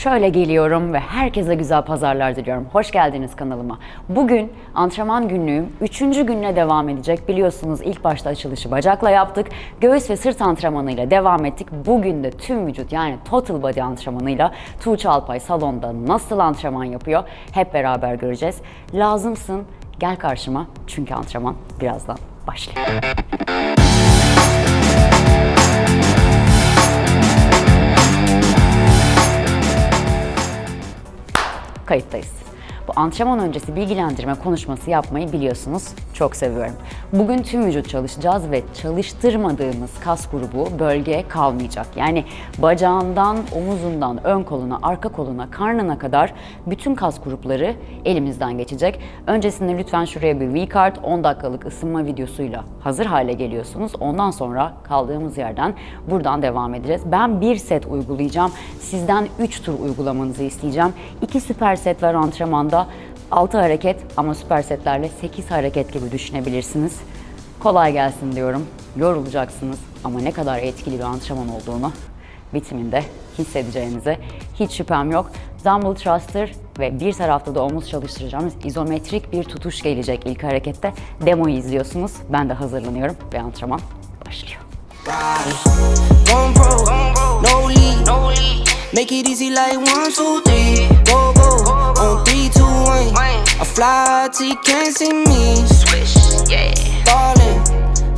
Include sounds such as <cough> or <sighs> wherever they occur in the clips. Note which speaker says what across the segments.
Speaker 1: şöyle geliyorum ve herkese güzel pazarlar diliyorum. Hoş geldiniz kanalıma. Bugün antrenman günlüğüm 3. günle devam edecek. Biliyorsunuz ilk başta açılışı bacakla yaptık. Göğüs ve sırt antrenmanıyla devam ettik. Bugün de tüm vücut yani total body antrenmanıyla Tuğçe Alpay salonda nasıl antrenman yapıyor hep beraber göreceğiz. Lazımsın gel karşıma çünkü antrenman birazdan başlıyor. Kayıttayız. Bu antrenman öncesi bilgilendirme konuşması yapmayı biliyorsunuz. Çok seviyorum. Bugün tüm vücut çalışacağız ve çalıştırmadığımız kas grubu bölgeye kalmayacak. Yani bacağından, omuzundan, ön koluna, arka koluna, karnına kadar bütün kas grupları elimizden geçecek. Öncesinde lütfen şuraya bir V-card 10 dakikalık ısınma videosuyla hazır hale geliyorsunuz. Ondan sonra kaldığımız yerden buradan devam edeceğiz. Ben bir set uygulayacağım. Sizden 3 tur uygulamanızı isteyeceğim. 2 süper set var antrenmanda. 6 hareket ama süper setlerle 8 hareket gibi düşünebilirsiniz. Kolay gelsin diyorum. Yorulacaksınız ama ne kadar etkili bir antrenman olduğunu bitiminde hissedeceğinize hiç şüphem yok. Dumbbell thruster ve bir tarafta da omuz çalıştıracağımız izometrik bir tutuş gelecek ilk harekette. Demoyu izliyorsunuz. Ben de hazırlanıyorum ve antrenman başlıyor.
Speaker 2: Make it easy like one, two, three. Go, two, one. I fly till you can't see me. Swish, yeah. Ballin',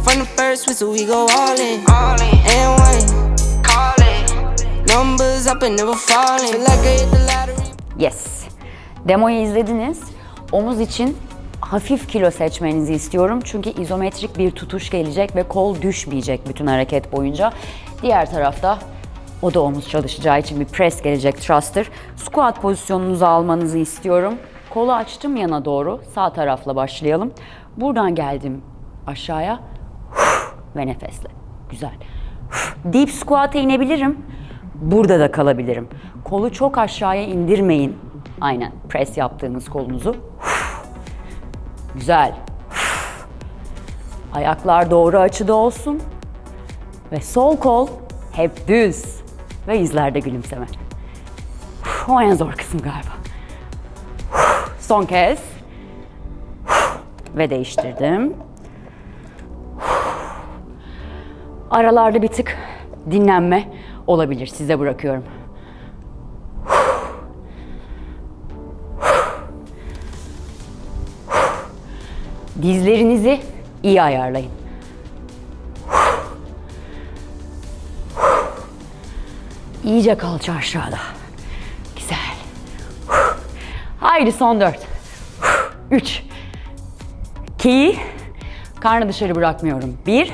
Speaker 2: from the first whistle we go all in. All in. And one, call it. Numbers up and never falling. Feel like I hit the lottery.
Speaker 1: Yes. Demoyu izlediniz. Omuz için hafif kilo seçmenizi istiyorum. Çünkü izometrik bir tutuş gelecek ve kol düşmeyecek bütün hareket boyunca. Diğer tarafta o da omuz çalışacağı için bir press gelecek thruster. Squat pozisyonunuzu almanızı istiyorum. Kolu açtım yana doğru. Sağ tarafla başlayalım. Buradan geldim aşağıya. Ve nefesle. Güzel. Deep squat'a inebilirim. Burada da kalabilirim. Kolu çok aşağıya indirmeyin. Aynen press yaptığınız kolunuzu. Güzel. Ayaklar doğru açıda olsun. Ve sol kol hep düz. Ve yüzlerde gülümseme. O en zor kısım galiba. Son kez. Ve değiştirdim. Aralarda bir tık dinlenme olabilir. Size bırakıyorum. Dizlerinizi iyi ayarlayın. İyice kalça aşağıda. Güzel. Haydi son dört. Üç. İki. Karnı dışarı bırakmıyorum. Bir.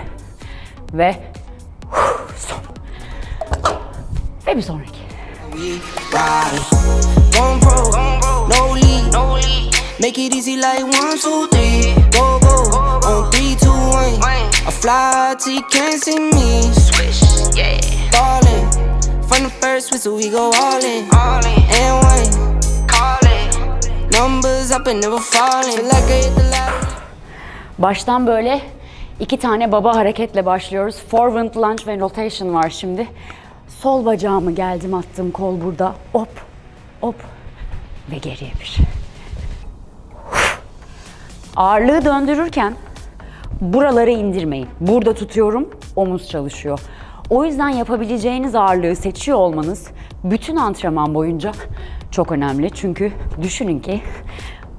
Speaker 1: Ve son. Ve bir sonraki.
Speaker 2: Make it easy like one, two, three. Go, go, on three, two, one. I fly you can't see me. Swish, yeah. The first whistle we go all in. All in. And one, call it. Numbers up and never falling. Feel like I hit the lottery.
Speaker 1: Baştan böyle iki tane baba hareketle başlıyoruz. Forward lunge ve rotation var şimdi. Sol bacağımı geldim attım kol burada. Hop, hop ve geriye bir. Ağırlığı döndürürken buraları indirmeyin. Burada tutuyorum, omuz çalışıyor. O yüzden yapabileceğiniz ağırlığı seçiyor olmanız bütün antrenman boyunca çok önemli. Çünkü düşünün ki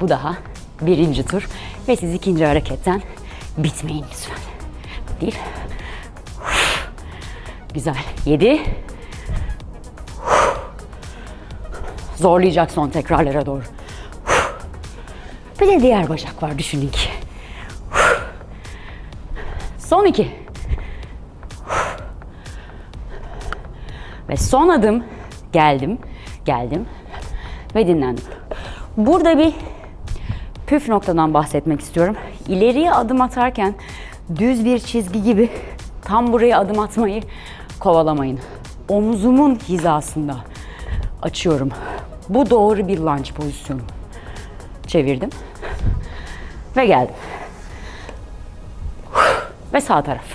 Speaker 1: bu daha birinci tur ve siz ikinci hareketten bitmeyin lütfen. Bir. Güzel. Yedi. Zorlayacak son tekrarlara doğru. Bir de diğer bacak var düşünün ki. Son iki. Ve son adım geldim, geldim ve dinlendim. Burada bir püf noktadan bahsetmek istiyorum. İleriye adım atarken düz bir çizgi gibi tam buraya adım atmayı kovalamayın. Omuzumun hizasında açıyorum. Bu doğru bir lunge pozisyonu. Çevirdim ve geldim. Ve sağ taraf.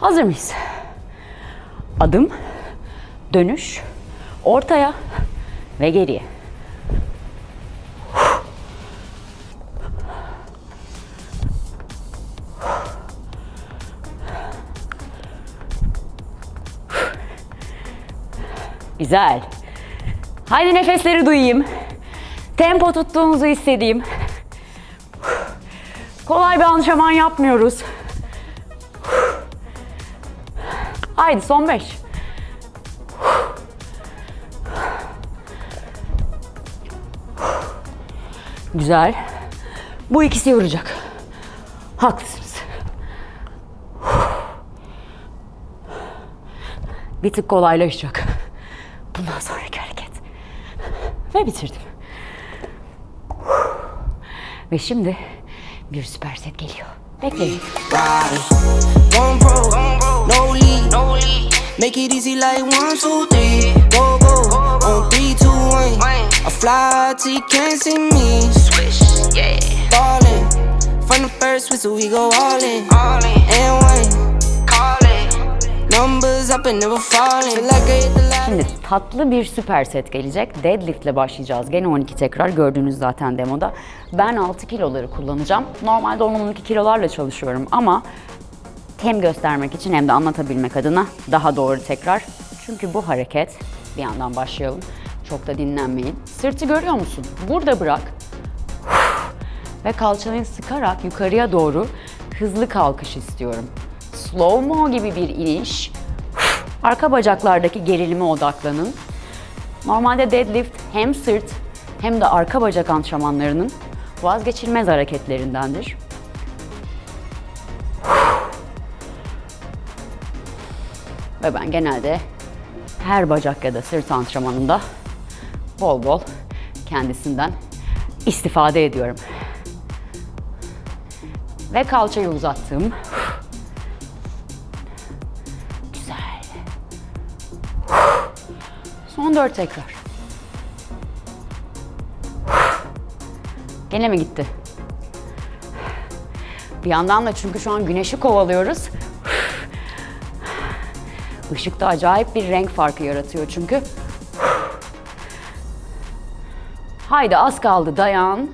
Speaker 1: Hazır mıyız? Adım, dönüş, Ortaya ve geriye. Güzel. Haydi nefesleri duyayım. Tempo tuttuğunuzu hissedeyim. Kolay bir antrenman yapmıyoruz. Haydi son beş. Güzel. Bu ikisi yoracak. Haklısınız. Bir tık kolaylaşacak. Bundan sonraki hareket. Ve bitirdim. Ve şimdi bir süper set geliyor. Bekleyin.
Speaker 2: Make it easy like one, two, three. Go, go, on three, two, one. I fly till you can't see me. Swish, yeah. Ballin'. From the first whistle, we go all in. All in. And one. Call it. Numbers up and never falling. Feel like I hit the ladder.
Speaker 1: Şimdi tatlı bir süper set gelecek. Deadlift ile başlayacağız. Gene 12 tekrar gördünüz zaten demoda. Ben 6 kiloları kullanacağım. Normalde 10-12 kilolarla çalışıyorum ama hem göstermek için hem de anlatabilmek adına daha doğru tekrar. Çünkü bu hareket bir yandan başlayalım. Çok da dinlenmeyin. Sırtı görüyor musun? Burada bırak. <sighs> Ve kalçayı sıkarak yukarıya doğru hızlı kalkış istiyorum. Slow mo gibi bir iniş. <sighs> Arka bacaklardaki gerilime odaklanın. Normalde deadlift hem sırt hem de arka bacak antrenmanlarının vazgeçilmez hareketlerindendir. Ve ben genelde her bacak ya da sırt antrenmanında bol bol kendisinden istifade ediyorum. Ve kalçayı uzattım. Güzel. Son dört tekrar. Gene mi gitti? Bir yandan da çünkü şu an güneşi kovalıyoruz. Işıkta acayip bir renk farkı yaratıyor çünkü. Haydi az kaldı dayan.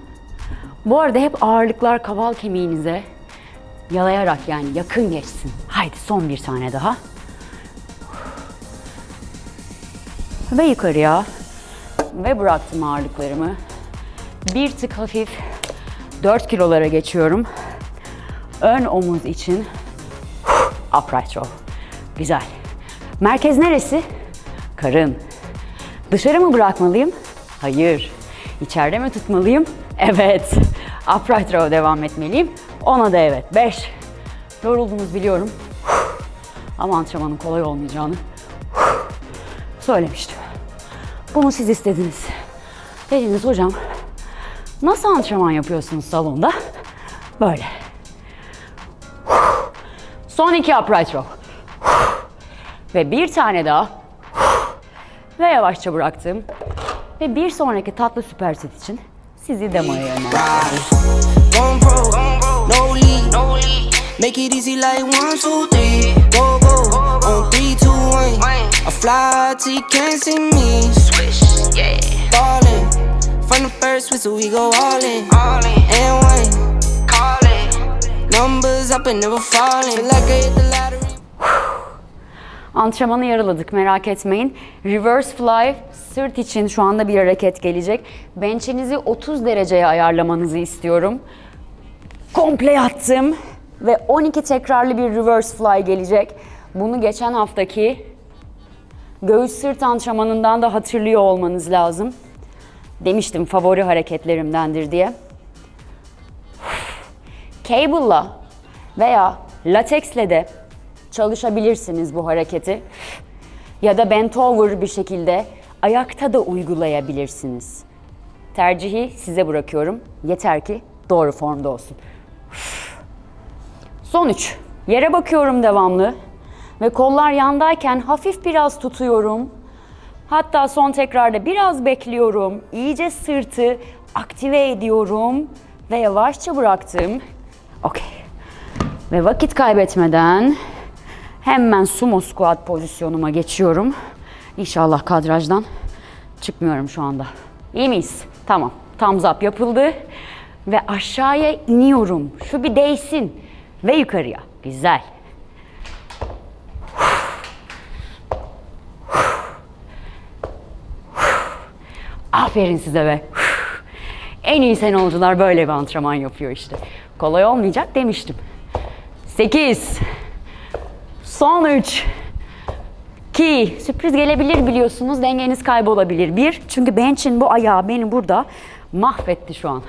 Speaker 1: Bu arada hep ağırlıklar kaval kemiğinize yalayarak yani yakın geçsin. Haydi son bir tane daha. Ve yukarıya. Ve bıraktım ağırlıklarımı. Bir tık hafif 4 kilolara geçiyorum. Ön omuz için upright row. Güzel. Merkez neresi? Karın. Dışarı mı bırakmalıyım? Hayır. İçeride mi tutmalıyım? Evet. Upright row devam etmeliyim. Ona da evet. 5. Yoruldunuz biliyorum. Ama antrenmanın kolay olmayacağını söylemiştim. Bunu siz istediniz. Dediniz hocam nasıl antrenman yapıyorsunuz salonda? Böyle. Son iki upright row. Ve bir tane daha. Ve yavaşça bıraktım. Ve bir sonraki tatlı süper set için sizi demoya yönlendirdim.
Speaker 2: Ride. Going pro, no lead, no lead. Make it easy like one, two, three. Go, go, on three, two, one. I fly till you can't see me. Swish, yeah. Ballin'. From the first whistle, we go all in. All in. And one. Call it. Numbers up and never falling. Feel like I hit the lottery.
Speaker 1: Antrenmanı yaraladık merak etmeyin. Reverse fly sırt için şu anda bir hareket gelecek. Bench'inizi 30 dereceye ayarlamanızı istiyorum. Komple yattım ve 12 tekrarlı bir reverse fly gelecek. Bunu geçen haftaki göğüs sırt antrenmanından da hatırlıyor olmanız lazım. Demiştim favori hareketlerimdendir diye. Cable'la veya latexle de çalışabilirsiniz bu hareketi. Ya da bent over bir şekilde ayakta da uygulayabilirsiniz. Tercihi size bırakıyorum. Yeter ki doğru formda olsun. Son üç. Yere bakıyorum devamlı. Ve kollar yandayken hafif biraz tutuyorum. Hatta son tekrarda biraz bekliyorum. İyice sırtı aktive ediyorum. Ve yavaşça bıraktım. Okey. Ve vakit kaybetmeden hemen sumo squat pozisyonuma geçiyorum. İnşallah kadrajdan Çıkmıyorum şu anda. İyi miyiz? Tamam. Thumbs up yapıldı. Ve aşağıya iniyorum. Şu bir değsin. Ve yukarıya. Güzel. Aferin size be. En iyi senolcular böyle bir antrenman yapıyor işte. Kolay olmayacak demiştim. 8 Son 3 2 Sürpriz gelebilir biliyorsunuz. Dengeniz kaybolabilir. 1 Çünkü bench'in bu ayağı beni burada mahvetti şu an.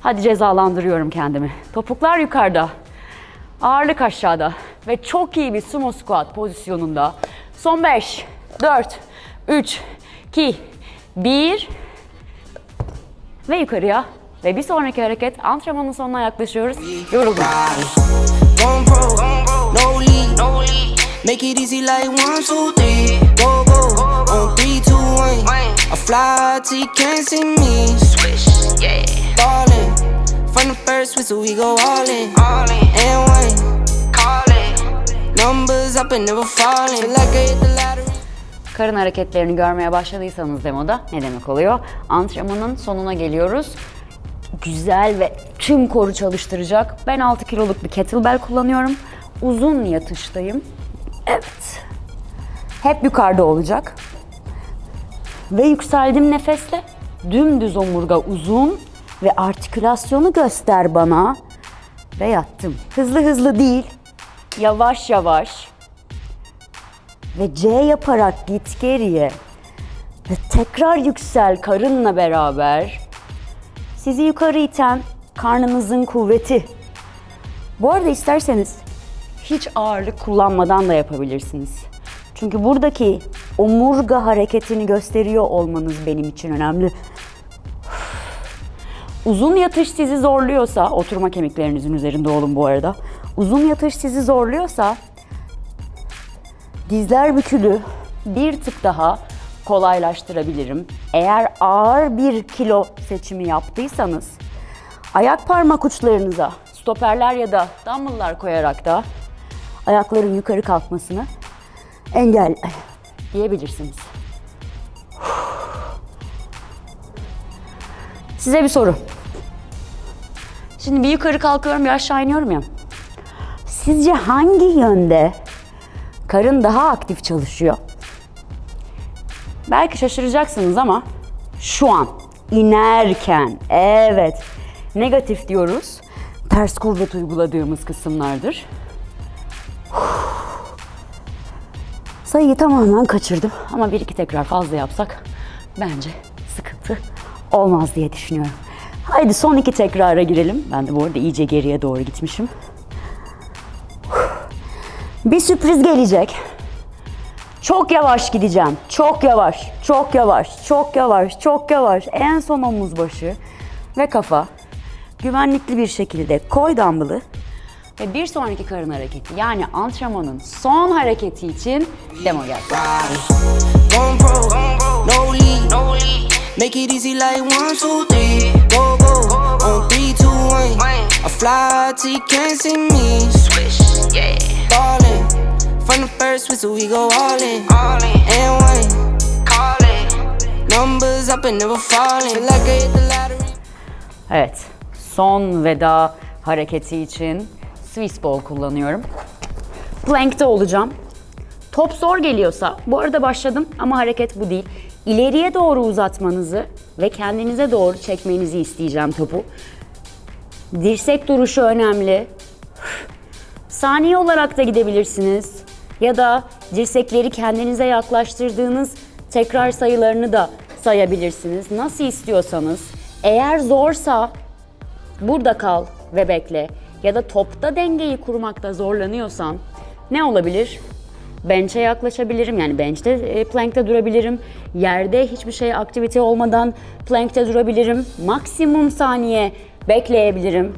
Speaker 1: Hadi cezalandırıyorum kendimi. Topuklar yukarıda. Ağırlık aşağıda. Ve çok iyi bir sumo squat pozisyonunda. Son 5 4 3 2 1 ve yukarıya. Ve bir sonraki hareket antrenmanın sonuna yaklaşıyoruz. Yoruldum.
Speaker 2: No lead, no lead. Make it easy like one, two, three. Go, go, on three, two, one. I fly till you can't see me. Swish, yeah. Ballin', from the first whistle we go all in. All in. And one, call it. Numbers up and never falling. Feel like I hit the lottery.
Speaker 1: Karın hareketlerini görmeye başladıysanız demoda ne demek oluyor? Antrenmanın sonuna geliyoruz. Güzel ve tüm koru çalıştıracak. Ben 6 kiloluk bir kettlebell kullanıyorum. Uzun yatıştayım. Evet. Hep yukarıda olacak. Ve yükseldim nefesle. Dümdüz omurga uzun ve artikülasyonu göster bana. Ve yattım. Hızlı hızlı değil. Yavaş yavaş ve C yaparak git geriye ve tekrar yüksel karınla beraber sizi yukarı iten karnınızın kuvveti. Bu arada isterseniz hiç ağırlık kullanmadan da yapabilirsiniz. Çünkü buradaki omurga hareketini gösteriyor olmanız benim için önemli. Uzun yatış sizi zorluyorsa, oturma kemiklerinizin üzerinde olun bu arada. Uzun yatış sizi zorluyorsa Dizler bükülü bir tık daha kolaylaştırabilirim. Eğer ağır bir kilo seçimi yaptıysanız ayak parmak uçlarınıza stoperler ya da dumbbell'lar koyarak da ayakların yukarı kalkmasını engel diyebilirsiniz. Size bir soru. Şimdi bir yukarı kalkıyorum bir aşağı iniyorum ya. Sizce hangi yönde karın daha aktif çalışıyor. Belki şaşıracaksınız ama şu an inerken evet negatif diyoruz. Ters kuvvet uyguladığımız kısımlardır. Sayıyı tamamen kaçırdım ama bir iki tekrar fazla yapsak bence sıkıntı olmaz diye düşünüyorum. Haydi son iki tekrara girelim. Ben de bu arada iyice geriye doğru gitmişim. Bir sürpriz gelecek. Çok yavaş gideceğim. Çok yavaş, çok yavaş, çok yavaş, çok yavaş. En son omuz başı ve kafa. Güvenlikli bir şekilde koy dumbbell'ı. Ve bir sonraki karın hareketi yani antrenmanın son hareketi için demo gelsin.
Speaker 2: Going pro, no lead, no lead. Make it easy like one, two, three. Go, go, on three, two, one. I fly till you can't see me. Swish, yeah. Ballin', from the first whistle we go all in. All in. And one, call it. Numbers up and never falling. Feel like I hit the lottery.
Speaker 1: Evet, son veda hareketi için Swiss ball kullanıyorum. Plank'te olacağım. Top zor geliyorsa, bu arada başladım ama hareket bu değil. İleriye doğru uzatmanızı ve kendinize doğru çekmenizi isteyeceğim topu. Dirsek duruşu önemli. Saniye olarak da gidebilirsiniz. Ya da dirsekleri kendinize yaklaştırdığınız tekrar sayılarını da sayabilirsiniz. Nasıl istiyorsanız. Eğer zorsa burada kal ve bekle. Ya da topta dengeyi kurmakta zorlanıyorsan ne olabilir? Bench'e yaklaşabilirim yani bench'te e, plank'te durabilirim. Yerde hiçbir şey aktivite olmadan plank'te durabilirim. Maksimum saniye bekleyebilirim.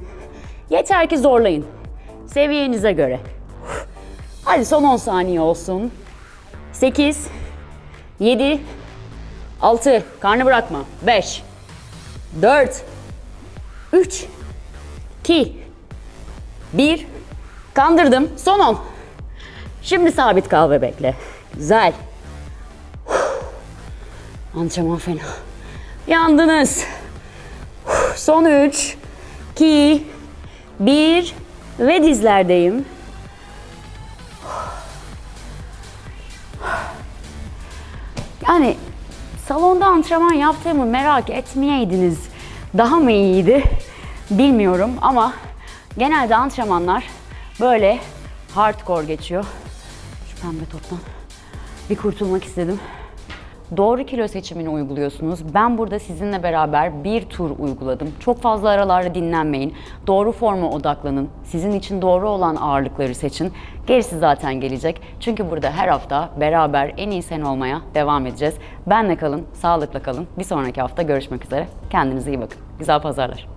Speaker 1: Yeter ki zorlayın. Seviyenize göre. Hadi son 10 saniye olsun. 8 7 6 karnı bırakma. 5 4 3 2 1 Kandırdım. Son 10. Şimdi sabit kal ve bekle. Güzel. Antrenman fena. Yandınız. Son 3, 2, 1 ve dizlerdeyim. Yani salonda antrenman yaptığımı merak etmeyeydiniz. Daha mı iyiydi bilmiyorum ama genelde antrenmanlar böyle hardcore geçiyor. Şu pembe toptan bir kurtulmak istedim. Doğru kilo seçimini uyguluyorsunuz. Ben burada sizinle beraber bir tur uyguladım. Çok fazla aralarda dinlenmeyin. Doğru forma odaklanın. Sizin için doğru olan ağırlıkları seçin. Gerisi zaten gelecek. Çünkü burada her hafta beraber en iyi sen olmaya devam edeceğiz. Benle kalın, sağlıkla kalın. Bir sonraki hafta görüşmek üzere. Kendinize iyi bakın. Güzel pazarlar.